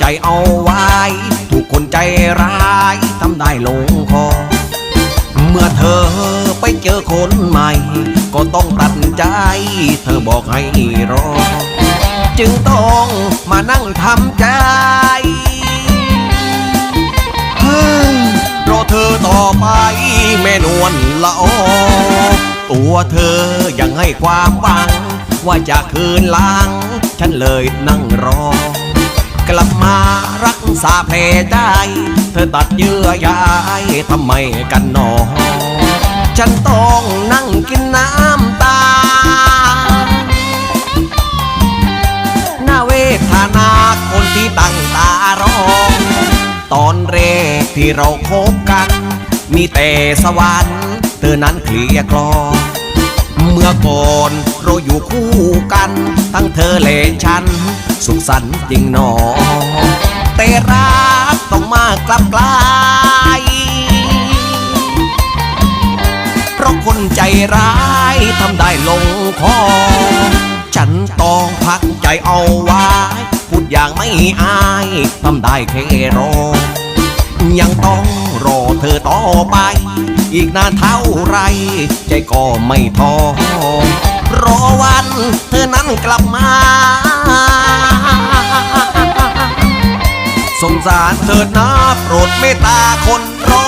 ใจเอาไว้ ถูกคนใจร้ายทำได้ลงคอ เมื่อเธอไปเจอคนใหม่ ก็ต้องตัดใจ เธอบอกให้รอ จึงต้องมานั่งทำใจรอเธอต่อไปแม่นวลละอตัวเธอยังให้ความหวัง ว่าจะคืนหลัง ฉันเลยนั่งรอ กลับมารักษาแผลได้เธอตัดเยื่อใยทำไมกันหนอ ฉันต้องนั่งกินน้ำตา หน้าเวทนาคนที่ตั้งตารอ ตอนแรกที่เราคบกัน มีแต่สวรรค์ เธอนั้นเคลียร์คลอเมื่อก่อน เราอยู่คู่กัน ทั้งเธอและฉัน สุขสันต์จริงหนอ แต่รักต้องมากลับกลายเพราะคนใจร้ายทำได้ลงคอ ฉันต้องพักใจเอาไว้ พูดอย่างไม่อายทำได้แค่รอ ยังต้องรอเธอต่อไปอีกนานเท่าไร ใจก็ไม่ท้อ สงสารเธอนะโปรดเมตตาคนรอ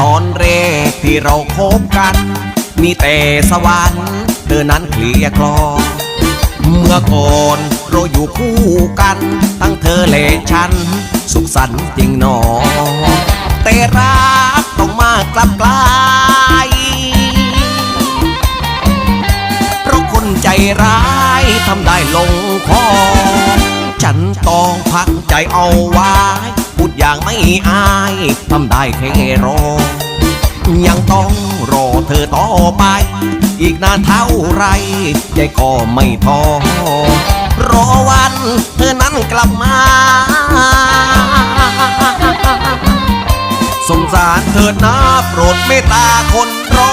ตอนแรกที่เราคบกัน มีแต่สวรรค์ เธอนั้นเคลียคลอ เมื่อก่อนเราอยู่คู่กัน ทั้งเธอและฉัน สุขสันต์จริงหนอ แต่รักต้องมากลับกลายเพราะคนใจร้ายทำได้ลงคอ ฉันต้องพักใจเอาไว้ พูดอย่างไม่อายทำได้แค่รอ ยังต้องรอเธอต่อไป อีกนานเท่าไรใจก็ไม่พอรอวันเธอนั้นกลับมาสงสารเธอหน้าโปรดเมตตาคนรอ